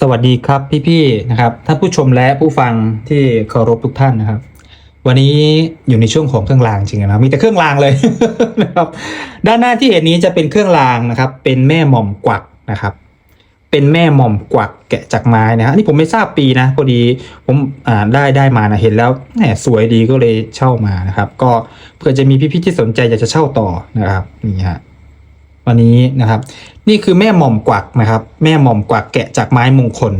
สวัสดีครับพี่ๆนะครับท่านผู้ชมและผู้ฟังที่เคารพทุกท่านนะครับ วันนี้อยู่ในช่วงของเครื่องรางจริงๆนะมีแต่เครื่องรางเลยนะครับด้านหน้าที่เห็นนี้จะเป็นเครื่องรางนะครับ เป็นแม่หม่อมกวักนะครับ เป็นแม่หม่อมกวักแกะจากไม้นะฮะนนี่ผมไม่ทราบปีนะพอดีผมอ่าได้ได้มานะเห็นแล้วแหมสวยดีก็เลยเช่ามานะครับ ก็เพื่อจะมีพี่ๆที่สนใจอยากจะเช่าต่อนะครับนี่ฮะ วันนี้นะครับ นี่คือแม่หม่อมกวักนะครับ แม่หม่อมกวักแกะจากไม้มงคล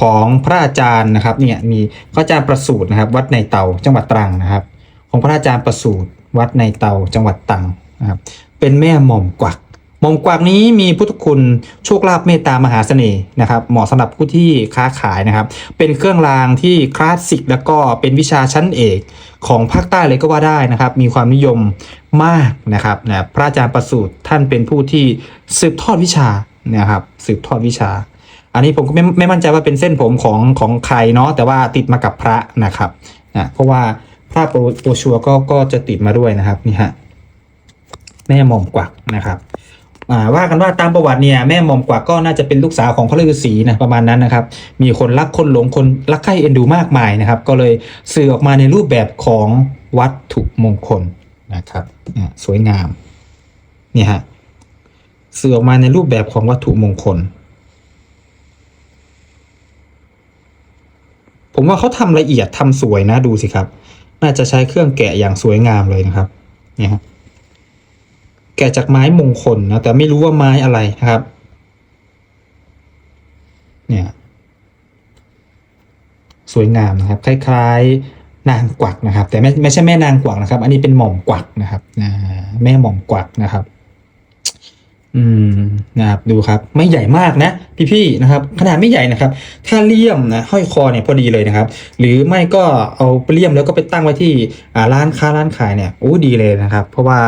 ของพระอาจารย์นะครับเนี่ยมีพระอาจารย์ประสูตรนะครับ วัดในเตาจังหวัดตรังนะครับ ของพระอาจารย์ประสูตรวัดในเตาจังหวัดตรังนะครับ เป็นแม่หม่อมกวัก ม่อมกวักนี้มีพุทธคุณโชคลาภเมตตามหาเสน่ห์นะครับ เหมาะสำหรับผู้ที่ค้าขายนะครับ เป็นเครื่องรางที่คลาสสิกแล้วก็เป็นวิชาชั้นเอกของภาคใต้เลยก็ว่าได้นะครับ มีความนิยมมากนะครับนะพระอาจารย์ประสูตรท่านเป็นผู้ที่สืบทอดวิชานะครับ สืบทอดวิชา อันนี้ผมก็ไม่ไม่มั่นใจว่าเป็นเส้นผมของของใครเนาะแต่ว่าติดมากับพระนะครับนะเพราะว่าพระโปรชัวรก็ก็จะติดมาด้วยนะครับนี่ฮะแม่มอมกวักนะครับ อ่าว่ากันว่าตามประวัติเนี่ยแม่หม่อมกวักก็น่าจะเป็นลูกสาวของพระฤาษีนะประมาณนั้นนะครับมีคนรักคนหลงคนรักใคร่เอ็นดูมากมายนะครับ ก็เลยสื่อออกมาในรูปแบบของวัตถุมงคลนะครับสวยงามเนี่ยฮะสื่อออกมาในรูปแบบของวัตถุมงคล ผมว่าเขาทำละเอียดทำสวยนะดูสิครับ น่าจะใช้เครื่องแกะอย่างสวยงามเลยนะครับเนี่ยฮะะจากไม้มงคลนะแต่ไม่รู้ว่าไม้อะไรนะครับ เนี่ยสวยงามนะครับ คล้ายๆนางกวักนะครับ แต่ไม่ไม่ใช่แม่นางกวักนะครับ อันนี้เป็นหม่อมกวักนะครับแม่หม่อมกวักนะครับ อืมนะครับ ดูครับ ไม่ใหญ่มากนะ พี่ๆนะครับ ขนาดไม่ใหญ่นะครับ ถ้าเลี่ยมนะห้อยคอเนี่ยพอดีเลยนะครับ หรือไม่ก็เอาเลี่ยมแล้วก็ไปตั้งไว้ที่ร้านค้าร้านขายเนี่ยโอ้ดีเลยนะครับ เพราะว่า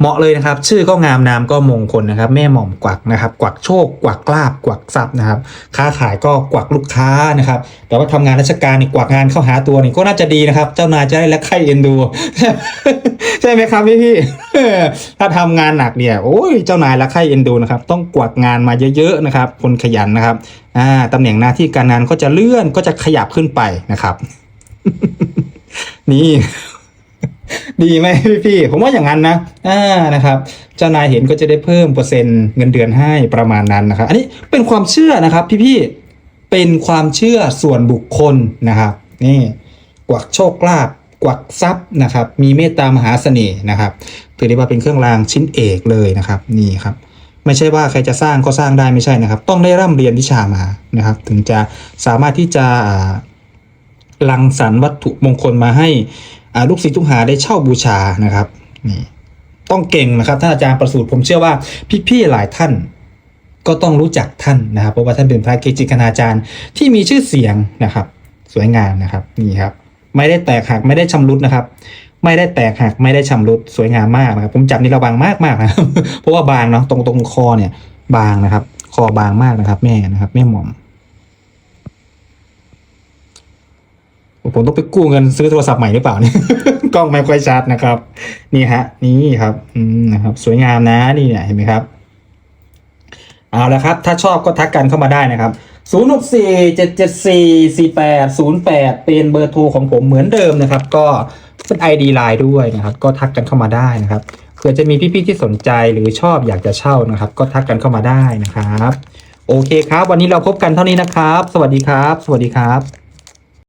เหมาะเลยนะครับ ชื่อก็งามนามก็มงคลนะครับ แม่หม่อมกวักนะครับ กวักโชค กวักลาบกวักทรัพย์นะครับ ค้าขายก็กวักลูกค้านะครับ แต่ว่าทำงานราชการนี่กวักงานเข้าหาตัวนี่ก็น่าจะดีนะครับ เจ้านายจะได้รักใคร่เอ็นดู ใช่ไหมครับพี่พี่ถ้าทำงานหนักเนี่ยโอ้ยเจ้านายรักใคร่เอ็นดูนะครับ ต้องกวักงานมาเยอะๆนะครับ คนขยันนะครับอ่าตำแหน่งหน้าที่การงานก็จะเลื่อนก็จะขยับขึ้นไปนะครับ นี่ ดีไหมพี่พี่ผมว่าอย่างนั้นนะอ่านะครับเจ้านายเห็นก็จะได้เพิ่มเปอร์เซ็นต์เงินเดือนให้ประมาณนั้นนะครับ อันนี้เป็นความเชื่อนะครับพี่พี่ๆเป็นความเชื่อส่วนบุคคลนะครับ นี่กวักโชคลาภกวักทรัพย์นะครับ มีเมตตามหาเสน่ห์นะครับถือได้ว่าเป็นเครื่องรางชิ้นเอกเลยนะครับ นี่ครับ ไม่ใช่ว่าใครจะสร้างก็สร้างได้ไม่ใช่นะครับ ต้องได้ร่ำเรียนวิชามานะครับ ถึงจะสามารถที่จะ อ่ารังสรรวัตถุมงคลมาให้ลูกศิษย์ลูกหาได้เช่าบูชานะครับนี่ต้องเก่งนะครับท่านอาจารย์ประสูติผมเชื่อว่าพี่ๆหลายท่านก็ต้องรู้จักท่านนะครับ เพราะว่าท่านเป็นพระเกจิคณาจารย์ที่มีชื่อเสียงนะครับ สวยงามนะครับนี่ครับ ไม่ได้แตกหักไม่ได้ชำรุดนะครับ ไม่ได้แตกหักไม่ได้ชำรุดสวยงามมากนะครับ ผมจับนี่ระวังมากมากนะเพราะว่าบางเนาะตรงตรงคอเนี่ย บางนะครับ คอบางมากนะครับ แม่นะครับแม่หม่อม ผมต้องไปกู้เงินซื้อโทรศัพท์ใหม่หรือเปล่าเนี่ยกล้องไม่ค่อยชัดนะครับ นี่ฮะ นี่ครับอืมนะครับ สวยงามนะนี่เนี่ยเห็นไหมครับ เอาละครับ ถ้าชอบก็ทักกันเข้ามาได้นะครับ 0 6 4 7 7 4 4 8 0 8 เป็นเบอร์โทรของผมเหมือนเดิมนะครับ ก็เป็น ID Line ด้วยนะครับ ก็ทักกันเข้ามาได้นะครับเผื่อจะมีพี่ๆที่สนใจหรือชอบอยากจะเช่านะครับ ก็ทักกันเข้ามาได้นะครับ โอเคครับ วันนี้เราพบกันเท่านี้นะครับ สวัสดีครับ สวัสดีครับ